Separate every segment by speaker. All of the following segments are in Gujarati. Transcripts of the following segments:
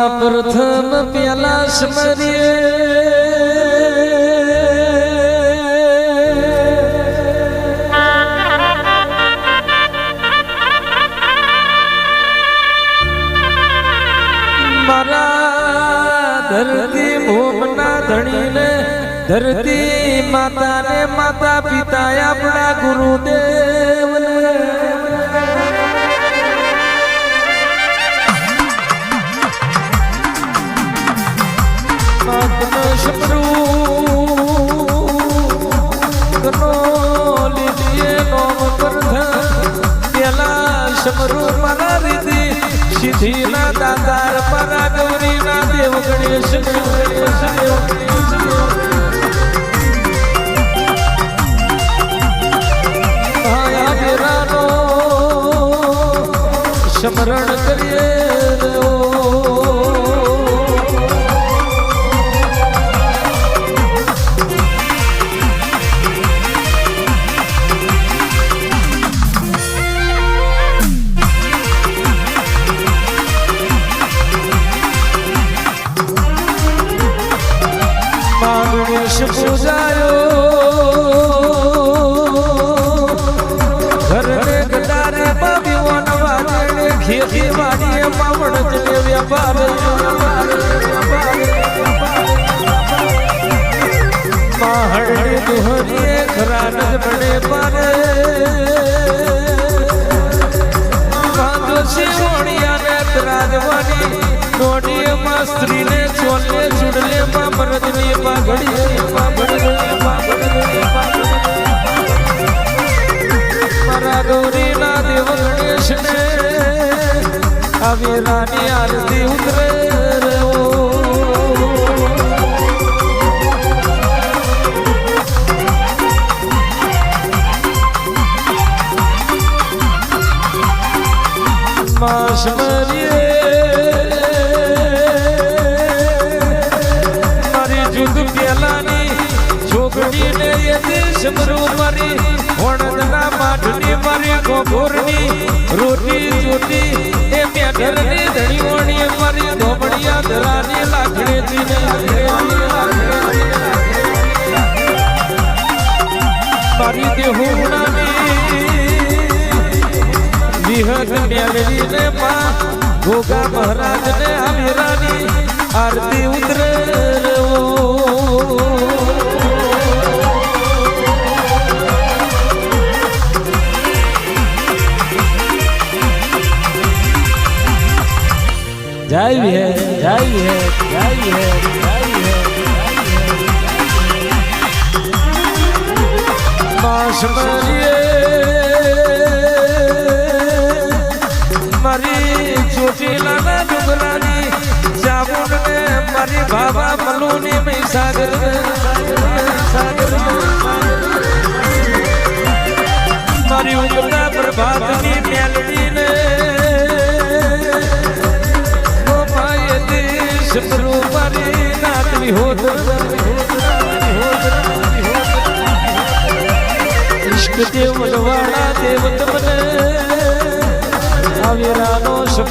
Speaker 1: માં પ્રથમ પેલા સ્મરીએ મારા ધરતી ભૂમના ધણીને ધરતી માતાને માતા પિતા આપણા ગુરુદેવને શમરૂ મારા રીતિ સિદ્ધિના દાતાર મારા ગૌરીના દેવ ગણેશ ગણેશ દેવ ગણેશ સ્મરણ કરીએ માગણેશ પૂજાયો. ઘરને ગદારે બાબીઓન વાજણે ખેતી વાડીએ પાવણ જલે વ્યાપાર માહડને દુહરીએ ખરાન જમણે પારે. વાંધોશી વણિયાને ત્રાજવાની. દોડીએમાં સ્ત્રીને ચોલે મારી એ મેઢરની ધણીઓની મારી ધરાની દેહુણાની વિહત ગોગા મહારાજને આ આરતી ઉતરે जय भी है जय भी है जय भी है जय भी है बाँस मरिए मरी चोटी लाना डुगरानी जामुन ने मरी बाबा मलूनी में सागर सागर मरी उम्र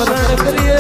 Speaker 1: நடக்கிறிய?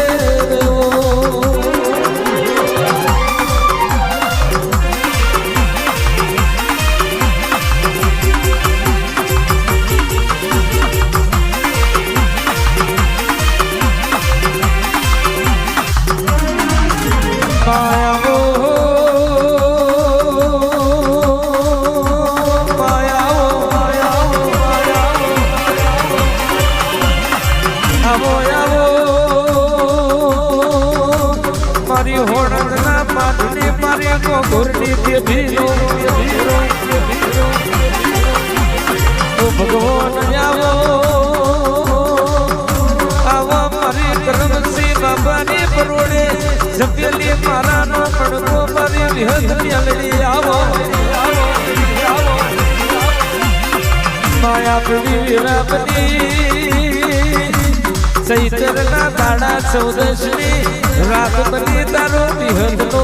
Speaker 1: પાટની મારી ગોગુરની દેવીનો ઓ ભગવાન આવો આવો મારી કરમસિંહ બાબાની પરોડે જપેલી મારાનો પડકો મારી વિહદ મેલડી આવો. માયા પડી વિરાપની ચૈતરના દાડા ચૌદશની રાત બની તારો વિહતનો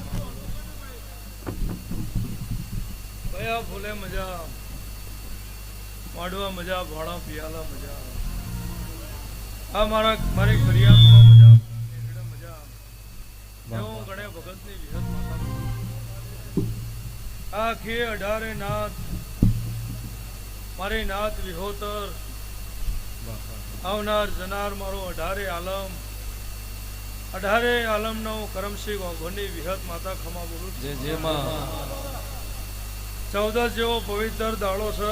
Speaker 2: ફૂલ્યા ફૂલે મજા. માડવા મજા ભાણા પિયાલા મજા. આ મારા મારી ફરિયાદમાં મજા મજા. એવું ગણે ભગતની વિહત માતા આખી અઢારે નાથ મારી નાથ વિહોતર. આવનાર જનાર મારો અઢારે આલમ. અઢારે આલમનો કરમસિંહ વાઘોની વિહત માતા ખમા બોલું છું.
Speaker 1: જે જેમાં
Speaker 2: ચૌદસ જેવો પવિત્ર દાડો છે.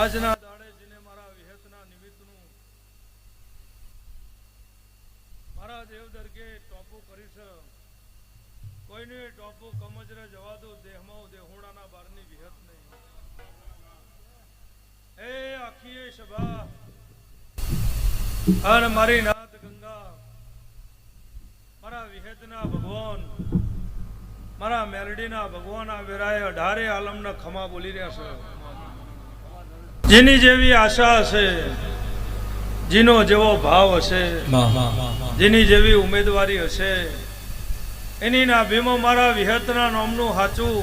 Speaker 2: આજના દાડે જેને મારા વિહેતના નિમિત્તનું મારા દેવ દરગે ટોપું કરી છે. કોઈને ટોપું કમજરે જવા દો દેહમાં દેહોડાના બારની વિહત નહીં. એ આખી સભા અને મારી નાથ ગંગા, મારા વિહેતના ભગવાન મારા મેલડીના ભગવાન આ વેરાએ અઢારે આલમના ખમા બોલી રહ્યા છે. જેની જેવી આશા હશે જેનો જેવો ભાવ હશે જેની જેવી ઉમેદવારી હશે એની ના ભીમો મારા વિહતના નામનું હાચું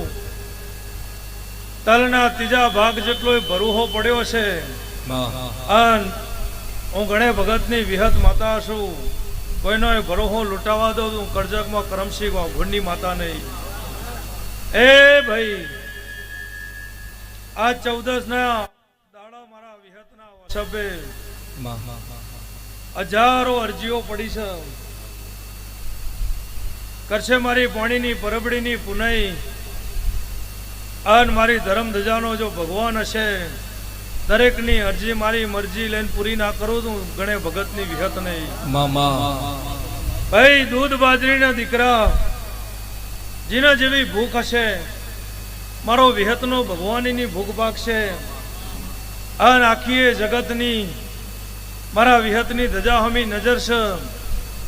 Speaker 2: તલના ત્રીજા ભાગ જેટલો ભરૂહો પડ્યો છે અન હું ગણે ભગતની વિહત માતા છું. કોઈનો એ ભરોહો લૂંટાવા દો હું કરજકમાં કરમસિંહ ઘોડની માતા નહીં. એ ભાઈ આ ચૌદસ ના દાડા મારા વિહતના વસબે હજારો અરજીઓ પડી છે. કરશે મારી પાણીની પરબડીની પુનઈ. અન મારી ધર્મ ધજાનો જો ભગવાન હશે દરેકની અરજી મારી મરજી લઈને પૂરી ના કરું તો ગણે ભગતની વિહત નહીં. ભાઈ દૂધ બાજરીના દીકરા જેના જેવી ભૂખ હશે, મારો વિહતનો ભગવાનીની ભૂખ પાકશે અન આખી એ જગતની, મારા વિહતની ધજા હમી નજર છે.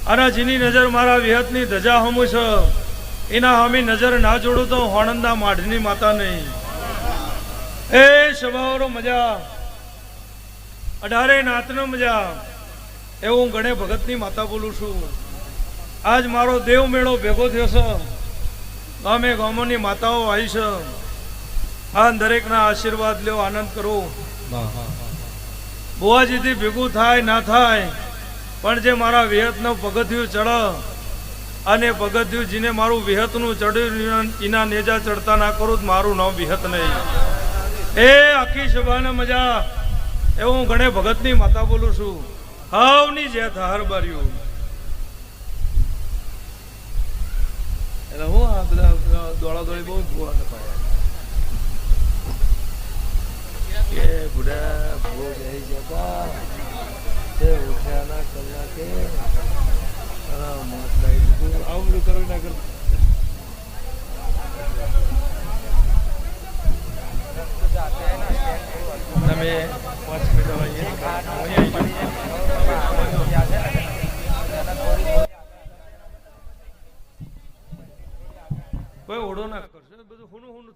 Speaker 2: અને જેની નજર મારા વિહતની ધજા હમું છે. એના હમી નજર ના જોડું તો હોણંદા માઢની માતા નહીં. એ સ્વભાવરો મજા, અઢારે નાતનો મજા, એવું ગણે ભગતની માતા બોલું છું. આજ મારો દેવ મેળો ભેગો થયો છે. ગામે ગામોની માતાઓ આવી છે. આ દરેકના આશીર્વાદ લ્યો આનંદ કરો બુવાજીથી ભેગું થાય ના થાય પણ જે મારા વિહતનું પગથિયું ચડ અને પગથિયું જીને મારું વિહતનું ચડ્યું એના નેજા ચડતા ના કરું મારું નામ વિહત નહીં. એ આખી સભાને મજા. એવું હું ગણે ભગતની માતા બોલું છું. હાવની જે હાર બાર્યું. આ બધા દોડા દોડી બહુ ભૂવા નપાયા કે બુડા ભૂ જઈ જતા તે ઉઠ્યાના કલાકે મોત લાગી દીધું. આવું બધું કરવું ના કરતું